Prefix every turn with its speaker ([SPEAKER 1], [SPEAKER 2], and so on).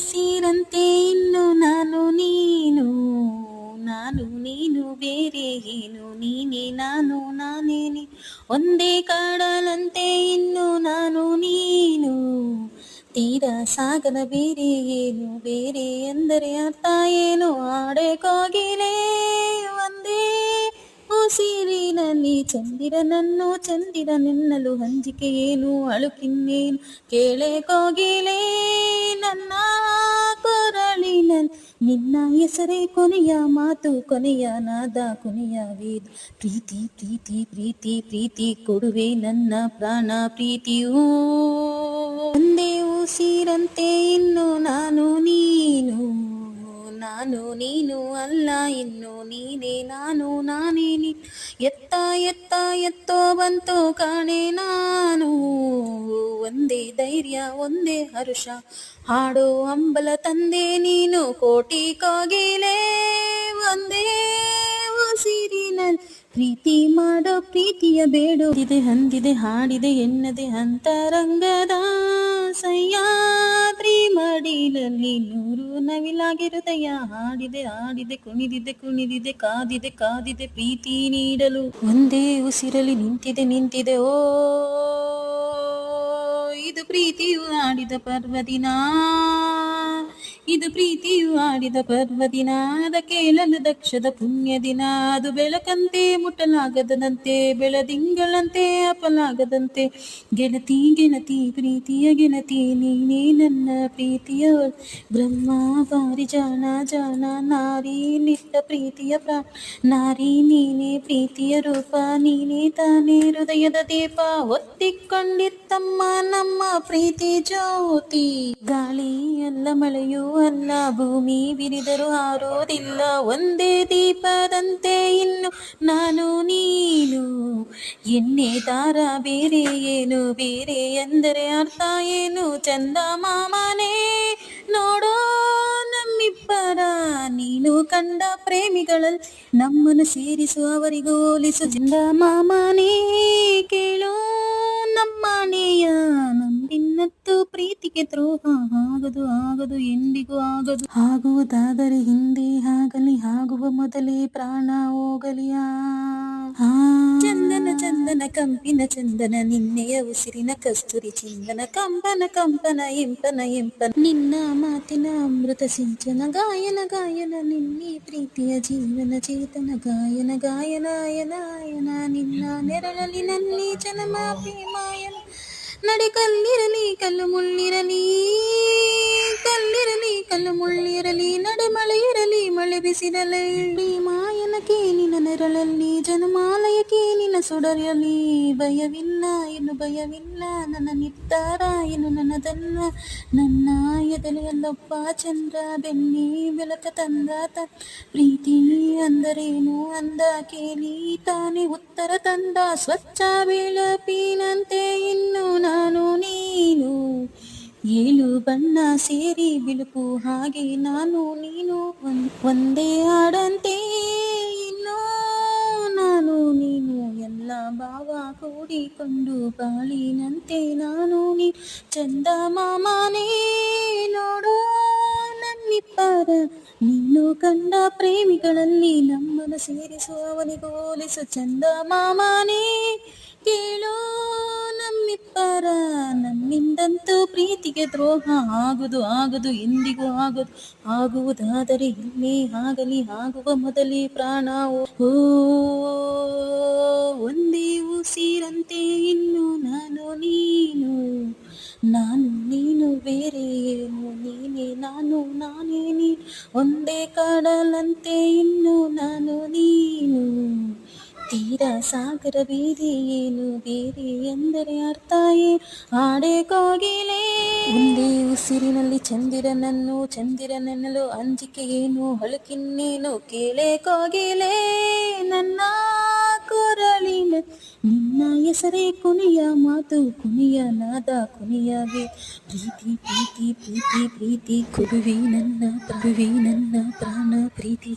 [SPEAKER 1] ಸೇರಂತೆ ಇನ್ನು ನಾನು ನೀನು ನಾನು ನೀನು ಬೇರೆ ಏನು? ನೀನೆ ನಾನು, ನಾನೇನೆ? ಒಂದೇ ಕಾಡಲಂತೆ ಇನ್ನು ನಾನು ನೀನು. ತೀರ ಸಾಗರ ಬೇರೆ ಏನು? ಬೇರೆ ಎಂದರೆ ಅರ್ಥ ಏನು? ಆಡೇ ಕೋಗಿಲೆ ಒಂದೇ ಉಸಿರಿನಲ್ಲಿ ಚಂದಿರ ನಿನ್ನಲು ಹಂಜಿಕೆ ಏನು? ಅಳುಕಿನ್ನೇನು? ಕೇಳೇ ನನ್ನ ಕೊರಳಿನ ನಿನ್ನ ಹೆಸರೇ ಕೊನೆಯ ಮಾತು, ಕೊನೆಯ ನಾದ, ಕೊನೆಯ ವೇದ. ಪ್ರೀತಿ ಪ್ರೀತಿ ಪ್ರೀತಿ ಪ್ರೀತಿ, ಕೊಡುವೆ ನನ್ನ ಪ್ರಾಣ, ಪ್ರೀತಿಯೂ. ಒಂದೇ ಉಸಿರಂತೆ ಇನ್ನು ನಾನು ನೀನು ನಾನು ನೀನು ಅಲ್ಲ, ಇನ್ನು ನೀನೇ, ನಾನು ನಾನೇ ನೀ ಎತ್ತ ಎತ್ತ, ಎತ್ತೋ ಬಂತು ಕಾಣೆ ನಾನು. ಒಂದೇ ಧೈರ್ಯ, ಒಂದೇ ಹರುಷ. ಹಾಡೋ ಅಂಬಲ ತಂದೆ, ನೀನು ಕೋಟಿ ಕೋಗಿಲೆ. ಒಂದೇ ಉಸಿರಿನಲ್ಲಿ ಪ್ರೀತಿ ಮಾಡೋ ಪ್ರೀತಿಯ ಬೇಡೋದಿದೆ ಹಂದಿದೆ ಹಾಡಿದೆ, ಎನ್ನದೆ ಅಂತರಂಗದ ಸಹ್ಯಾದ್ರಿ ಮಡಿಲಲ್ಲಿ ನೂರು ನವಿಲಾಗಿ ಹಾಡಿದೆ ಹಾಡಿದೆ, ಕುಣಿದಿದೆ ಕುಣಿದಿದೆ, ಕಾದಿದೆ ಕಾದಿದೆ ಪ್ರೀತಿ ನೀಡಲು. ಒಂದೇ ಉಸಿರಲಿ ನಿಂತಿದೆ ನಿಂತಿದೆ, ಓ ಇದು ಪ್ರೀತಿಯು ಆಡಿದ ಪರ್ವದಿನ. ಇದು ಪ್ರೀತಿಯು ಆಡಿದ ಪರ್ವದಿನ ಅದ ಕೇಳಲು ದಕ್ಷದ ಪುಣ್ಯ ದಿನ, ಅದು ಬೆಳಕಂತೆ ಮುಟ್ಟಲಾಗದಂತೆ ಬೆಳದಿಂಗಳಂತೆ ಅಪಲಾಗದಂತೆ ಗೆಳತಿ ಗೆಣತಿ ಪ್ರೀತಿಯ ಗೆಣತಿ ನೀನೇ ನನ್ನ ಪ್ರೀತಿಯ ಬ್ರಹ್ಮ. ಬಾರಿ ಜಾನ ಜಾಣ, ನಾರಿ ನಿಟ್ಟ ಪ್ರೀತಿಯ ಪ್ರಾ, ನಾರಿ ನೀನೇ ಪ್ರೀತಿಯ ರೂಪ, ನೀನೇ ತಾನೇ ಹೃದಯದ ದೀಪ. ಒತ್ತಿಕೊಂಡಿತ್ತಮ್ಮ ನಮ್ಮ ಪ್ರೀತಿ ಜ್ಯೋತಿ. ಗಾಳಿ ಎಲ್ಲ ಮಳೆಯೂ ಅಲ್ಲ ಭೂಮಿ ಬಿರಿದರು ಆರೋದಿಲ್ಲ ಒಂದೇ ದೀಪದಂತೆ ಇನ್ನು ನಾನು ನೀನು. ಎಣ್ಣೆ ತಾರ ಬೇರೆ ಏನು? ಬೇರೆ ಎಂದರೆ ಅರ್ಥ ಏನು? ಚಂದ ಮಾಮನೇ, ನೋಡೋ ನಮ್ಮಿಬ್ಬರ. ನೀನು ಕಂಡ ಪ್ರೇಮಿಗಳಲ್ಲಿ ನಮ್ಮನ್ನು ಸೇರಿಸು ಅವರಿಗೂ ಚಂದ ಮಾಮನೇ, ಕೇಳೋ. ನಮ್ಮನೆಯ ನಂಬಿನ್ನತ್ತು ಪ್ರೀತಿಗೆ ದ್ರೋಹ. ಆಗದು ಆಗದು, ಎಂದಿಗೂ ಆಗದು. ಆಗುವುದಾದರೆ ಹಿಂದೆ ಆಗಲಿ ಆಗುವ ಮೊದಲೇ ಪ್ರಾಣ ಹೋಗಲಿಯ ಚಂದನ ಚಂದನ ಕಂಪಿನ ಚಂದನ ನಿನ್ನೆಯ ಉಸಿರಿನ ಕಸ್ತೂರಿ ಚಂದನ ಕಂಪನ ಕಂಪನ ಇಂಪನ ಇಂಪನ ನಿನ್ನ ಮಾತಿನ ಅಮೃತ ಸಿಂಚನ ಗಾಯನ ಗಾಯನ ನಿನ್ನೆ ಪ್ರೀತಿಯ ಜೀವನ ಚೇತನ ಗಾಯನ ಗಾಯನ ಅಯನ ಅಯನ ನಿನ್ನ ನೆರಳಲಿ ನನ್ನಿ ಜನಮ ಪ್ರೇಮಾಯನ ನಡೆ ಕಲ್ಲಿರಲಿ ಕಲ್ಲು ಮುಳ್ಳಿರಲಿ ನಡೆ ಮಳೆಯಿರಲಿ ಮಳೆ ಬಿಸಿರಲಿ ಮಾಯನಕ್ಕೆ ನಿನ್ನ ನೆರಳಲ್ಲಿ ಜನಮಾಲಯ ನಿನ್ನ ಸುಡರಲಿ ಭಯವಿಲ್ಲ ಏನು ಭಯವಿಲ್ಲ, ನನ್ನ ನಿರ್ಧಾರ ಏನು ನನ್ನದನ್ನ, ನನ್ನ ಎದೆಲೆಯಲ್ಲೊಬ್ಬ ಚಂದ್ರ, ಬೆನ್ನಿ ಬೆಳಕ ತಂದ ಪ್ರೀತಿ ಅಂದರೇನು ಅಂದ ಕೇಳಿ, ತಾನೇ ಉತ್ತರ ತಂದ. ಸ್ವಚ್ಛ ಬೆಳಪಿನಂತೆ ಇನ್ನು ನಾನು ನೀನು. ಏಳು ಬಣ್ಣ ಸೇರಿ ಬಿಳುಪು ಹಾಗೆ ನಾನು ನೀನು ಒಂದ್- ಆಡಂತೆ ಇನ್ನು ನಾನು ನೀನು ಎಲ್ಲ ಭಾವ ಕೂಡಿಕೊಂಡು ಬಾಳಿನಂತೆ. ನಾನು ನೀ ಚಂದ ಮಾಮನೇ ನೋಡೋ ನನ್ನಿಬ್ಬರ. ನೀನು ಕಂಡ ಪ್ರೇಮಿಗಳಲ್ಲಿ ನಮ್ಮನ್ನು ಸೇರಿಸು ಅವನಿಗೆ ಹೋಲಿಸು ಚಂದ ಮಾಮನೇ. ಕೇಳೋ ನಮ್ಮಿಬ್ಬರ, ನಮ್ಮಿಂದಂತೂ ಪ್ರೀತಿಗೆ ದ್ರೋಹ ಆಗುದು, ಆಗದು, ಎಂದಿಗೂ ಆಗದು, ಆಗುವುದಾದರೆ ಇಲ್ಲಿ ಆಗಲಿ, ಆಗುವ ಮೊದಲೇ ಪ್ರಾಣ ಓ ಒಂದೇ ಉಸಿರಂತೆ ಕಡಲಂತೆ ಇನ್ನು ನಾನು ನೀನು. ತೀರ ಸಾಗರ ಬೀದಿ ಏನು ಬೇರೆ ಎಂದರೆ ಅರ್ಥಾಯೇ ಆಡೆ ಕೋಗಿಲೆ. ಒಂದೇ ಉಸಿರಿನಲ್ಲಿ ಚಂದಿರನನ್ನು ಚಂದಿರನೆನ್ನಲು ಅಂಜಿಕೆ ಏನು? ಹೊಳಕಿನ್ನೇನು ಕೇಳೆ ಕೋಗಿಲೆ. ನನ್ನ ಕೊರಳಿನ ಹೆಸರೇ ಕುನಿಯ ಮಾತು ಕುನಿಯ ನಾದ ಕುನಿಯಗೆ ಪ್ರೀತಿ ಪ್ರೀತಿ ಪ್ರೀತಿ ಪ್ರೀತಿ ಕುರುವಿ ನನ್ನ ಪ್ರಭುವಿ ನನ್ನ ಪ್ರಾಣ ಪ್ರೀತಿ